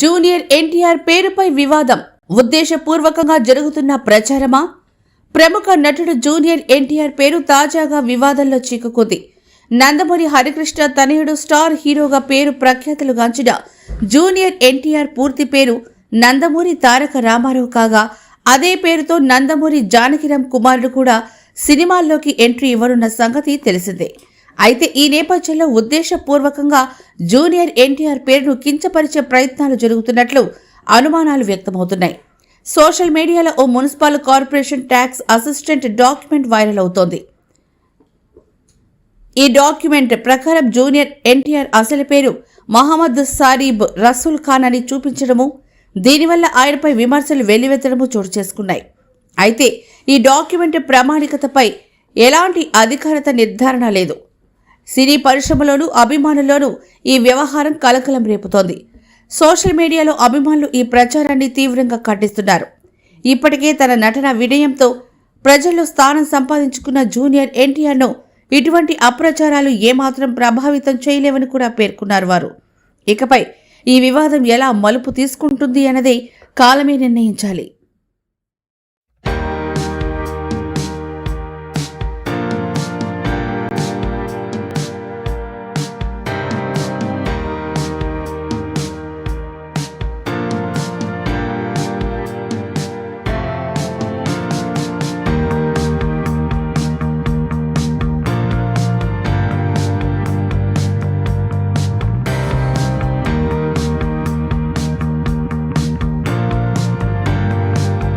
Junior NTR పేరుపై వివాదం. ఉద్దేశపూర్వకంగా జరుగుతున్న ప్రచారమా? ప్రముఖ నటుడు జూనియర్ ఎన్టీఆర్ పేరు తాజాగా వివాదంలో చిక్కుకుంది. నందమూరి హరికృష్ణ తనయుడు స్టార్ హీరోగా పేరు ప్రఖ్యాతులుగాంచిన జూనియర్ ఎన్టీఆర్ పూర్తి పేరు నందమూరి తారక రామారావు కాగా అదే పేరుతో నందమూరి జానకిరామ్ కుమారుడు కూడా సినిమాల్లోకి ఎంట్రీ ఇవ్వనున్న సంగతి తెలిసిందే. అయితే ఈ నేపథ్యంలో ఉద్దేశపూర్వకంగా జూనియర్ ఎన్టీఆర్ పేరును కించపరిచే ప్రయత్నాలు జరుగుతున్నట్లు అనుమానాలు వ్యక్తమవుతున్నాయి. సోషల్ మీడియాలో ఓ municipal corporation tax assistant document viral అవుతోంది. ఈ డాక్యుమెంట్ ప్రకారం జూనియర్ ఎన్టీఆర్ అసలు పేరు మహమ్మద్ సారీబ్ రసూల్ ఖాన్ అని చూపించడము దీనివల్ల ఆయనపై విమర్శలు వెల్లువెత్తడము చోటు చేసుకున్నాయి. అయితే ఈ డాక్యుమెంట్ ప్రామాణికతపై ఎలాంటి అధికారత నిర్ధారణ లేదు. సినీ పరిశ్రమలోనూ అభిమానుల్లోనూ ఈ వ్యవహారం కలకలం రేపుతోంది. సోషల్ మీడియాలో అభిమానులు ఈ ప్రచారాన్ని తీవ్రంగా ఖండిస్తున్నారు. ఇప్పటికే తన నటన వినయంతో ప్రజల్లో స్థానం సంపాదించుకున్న జూనియర్ ఎన్టీఆర్ను ఇటువంటి అప్రచారాలు ఏమాత్రం ప్రభావితం చేయలేవని కూడా పేర్కొన్నారు వారు. ఇకపై ఈ వివాదం ఎలా మలుపు తీసుకుంటుంది అన్నదే కాలమే నిర్ణయించాలి.